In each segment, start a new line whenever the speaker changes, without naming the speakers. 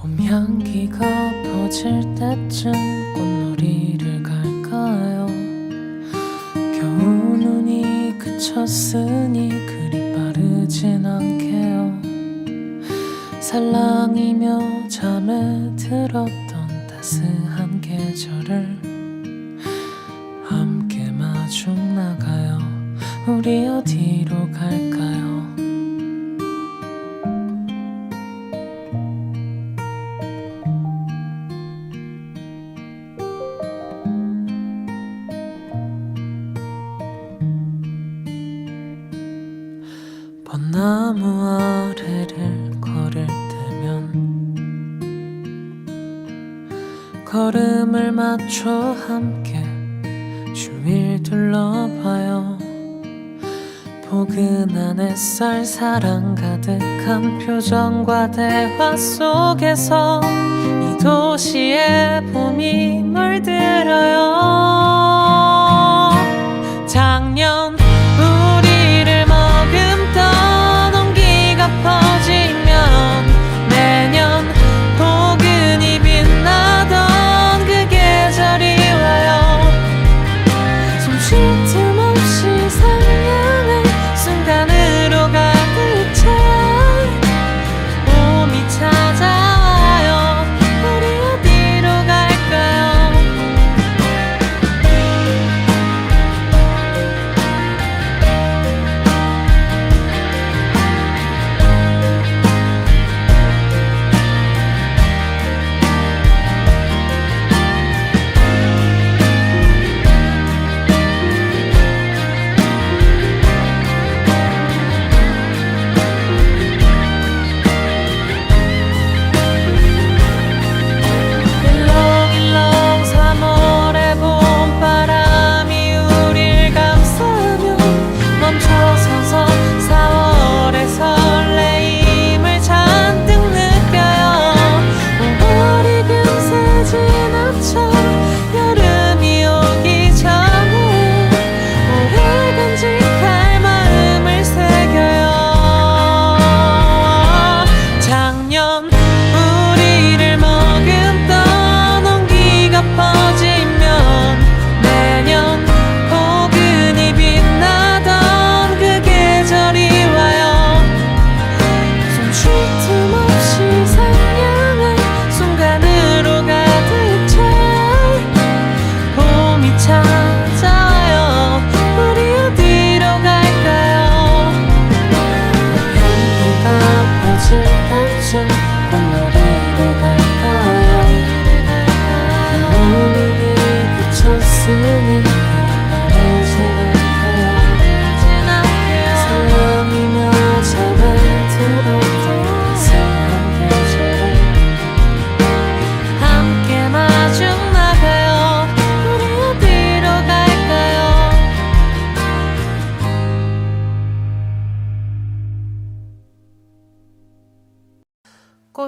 봄 향기가 퍼질 때쯤 꽃놀이를 갈까요? 겨우 눈이 그쳤으니 그리 빠르진 않게요. 살랑이며 잠에 들었던 따스한 계절을 함께 마중 나가요. 우리 어디로 갈까 나무 아래를 걸을 때면 걸음을 맞춰 함께 주위를 둘러봐요. 포근한 햇살 사랑 가득한 표정과 대화 속에서 이 도시의 봄이 물들어요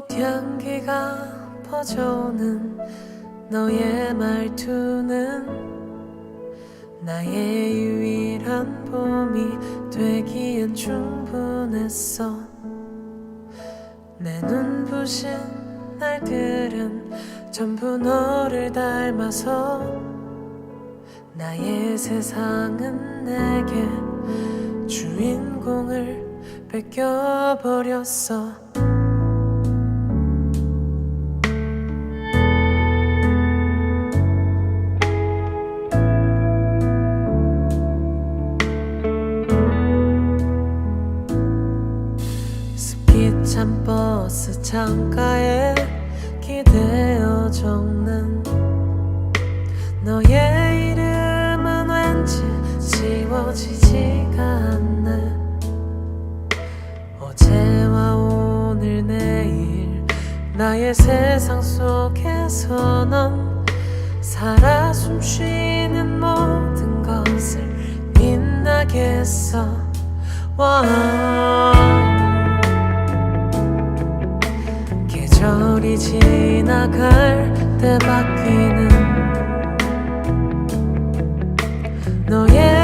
꽃 향기가 퍼져오는 너의 말투는 나의 유일한 봄이 되기엔 충분했어. 내 눈부신 날들은 전부 너를 닮아서 나의 세상은 내게 주인공을 뺏겨버렸어 버스 창가에 기대어 적는 너의 이름은 왠지 지워지지가 않네. 어제와 오늘 내일 나의 세상 속에서 넌 살아 숨쉬는 모든 것을 빛나게 했어. 와 계절이 지나갈 때 바뀌는 너의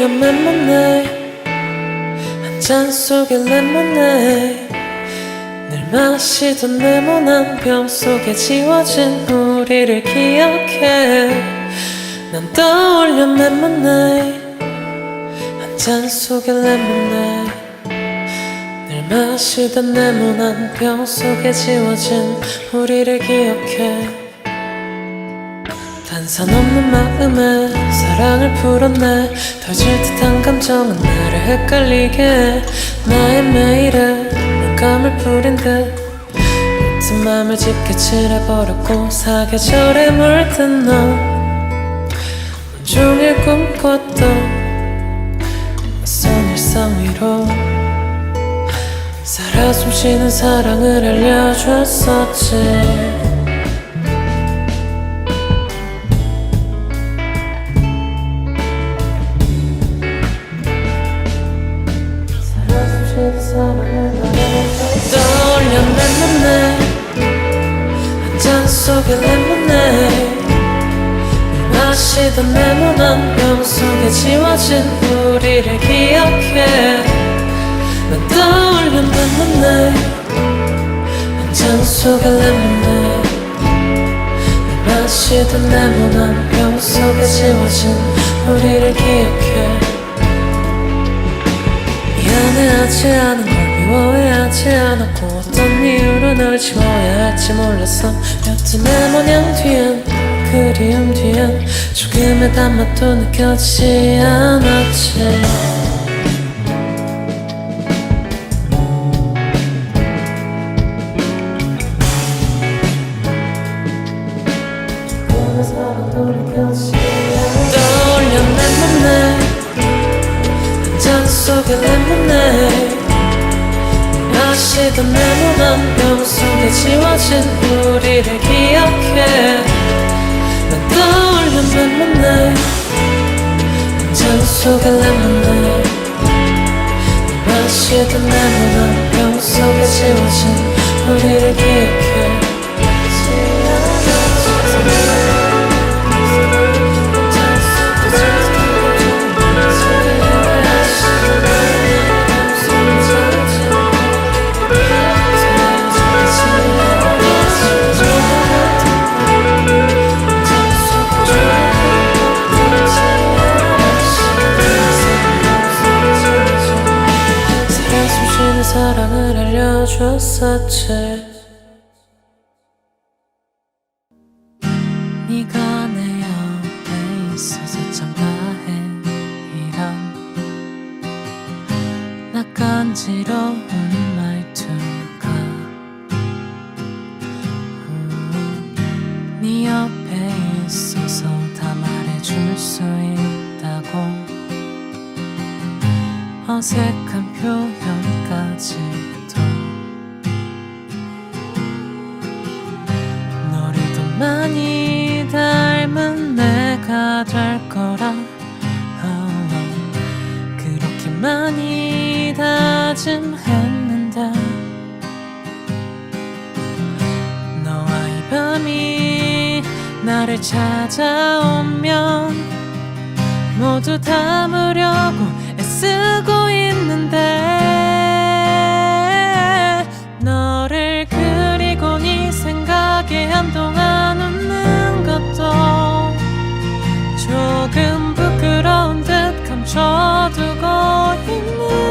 떠올려 맴없네 한잔 속에 레모네이드 늘 마시던 네모난 병 속에 지워진 우리를 기억해. 난 떠올려 맴없네 한잔 속에 레모네이드 늘 마시던 네모난 병 속에 지워진 우리를 기억해 단선 없는 마음에 사랑을 풀었네. 터질 듯한 감정은 나를 헷갈리게. 나의 매일에 물감을 뿌린 듯. 같은 맘을 짙게 칠해버렸고 사계절에 물든 넌 온종일 꿈꿨던 낯선 일상 위로 살아 숨쉬는 사랑을 알려줬었지 지워진 우리를 기억해. 난 떠올려 내 눈에 한잔 속에 레모네이드 마시던 네모난 병 속에 지워진 우리를 기억해. 미안해하지 않은 걸 미워해하지 않았고 어떤 이유로 널 지워야 할지 몰랐어 여튼 내 모양 뒤엔 그리움 뒤엔 조금의 단맛도 느껴지지 않았지. 내 맘에 한잔 속에 지워진 우리를 기억해. 난 떠올려 레모네이드 한잔 속에 레모네이드 마시던 네모난 병 속에 지워진 우리를 기억해 간지러운 말투가 음, 네 옆에 있어서 다 말해줄 수 있다고. 어색한 표현까지 가슴 않는다. 너와 이 밤이 나를 찾아오면 모두 담으려고 애쓰고 있는데 너를 그리고 네 생각에 한동안 웃는 것도 조금 부끄러운 듯 감춰두고 있는